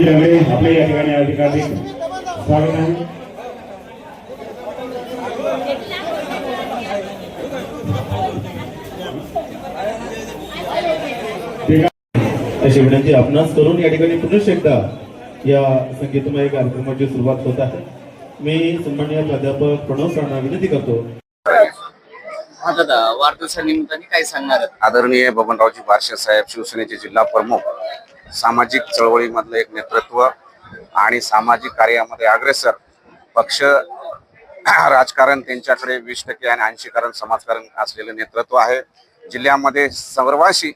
त्यामुळे आपल्या या ठिकाणी अधिकाधिक स्वागत आहे ठीक आहे. अशी विनंती आपणास करून या ठिकाणी पुनश्च एकदा या संगीतमय कार्यक्रमाची सुरुवात होत आहे मी सन्माननीय प्राध्यापक प्रणव साणा विनंती करतो हा दादा वाढदिवसानिमित्ताने काय सांगणार आहेत? आदरणीय बबनरावजी बारशे साहेब शिवसेनेचे जिल्हा प्रमुख सामाजिक चळवळीमधलं एक नेतृत्व आणि सामाजिक कार्यामध्ये अग्रेसर पक्ष राजकारण त्यांच्याकडे वीस टक्के आणि ऐंशी कारण समाजकारण असलेलं नेतृत्व आहे. जिल्ह्यामध्ये सर्वांशी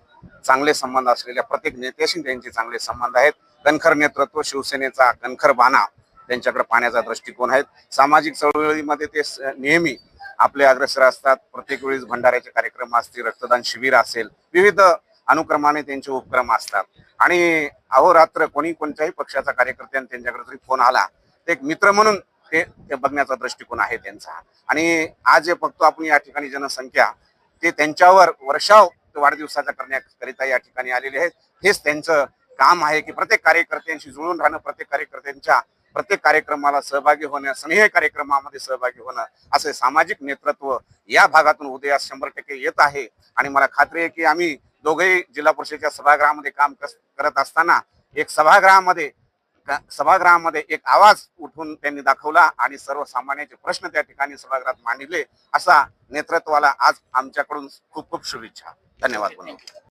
चांगले संबंध असलेल्या प्रत्येक नेत्याशी त्यांचे चांगले संबंध आहेत. कणखर नेतृत्व शिवसेनेचा कणखर बाणा त्यांच्याकडे पाहण्याचा दृष्टिकोन आहे. सामाजिक चळवळीमध्ये ते स- नेहमी आपले अग्रेसर असतात. प्रत्येक वेळेस भंडाऱ्याचे कार्यक्रम असतील रक्तदान शिबिर असेल विविध अनुक्रमाने त्यांचे उपक्रम असतात. आणि अहोरात्र कोणी कोणत्याही पक्षाचा कार्यकर्त्याने त्यांच्याकडे जरी फोन आला ते एक मित्र म्हणून ते ते बघण्याचा दृष्टिकोन आहे त्यांचा. आणि आज जे बघतो आपण या ठिकाणी जनसंख्या ते त्यांच्यावर वर्षाव वाढदिवसाचा करण्याकरिता या ठिकाणी आलेले आहेत. हेच त्यांचं काम आहे की प्रत्येक कार्यकर्त्यांशी जुळून राहणं प्रत्येक कार्यकर्त्यांच्या प्रत्येक कार्यक्रमाला सहभागी होणं स्नेह कार्यक्रमामध्ये सहभागी होणं असे सामाजिक नेतृत्व या भागातून उदयास शंभर टक्के येत आहे. आणि मला खात्री आहे की आम्ही दोघेही जिल्हा परिषदेच्या सभागृहामध्ये काम करत असताना एक सभागृहामध्ये सभागृहामध्ये एक आवाज उठून त्यांनी दाखवला आणि सर्वसामान्यांचे प्रश्न त्या ठिकाणी सभागृहात मांडले असा नेतृत्वाला आज आमच्याकडून खूप खूप शुभेच्छा. धन्यवाद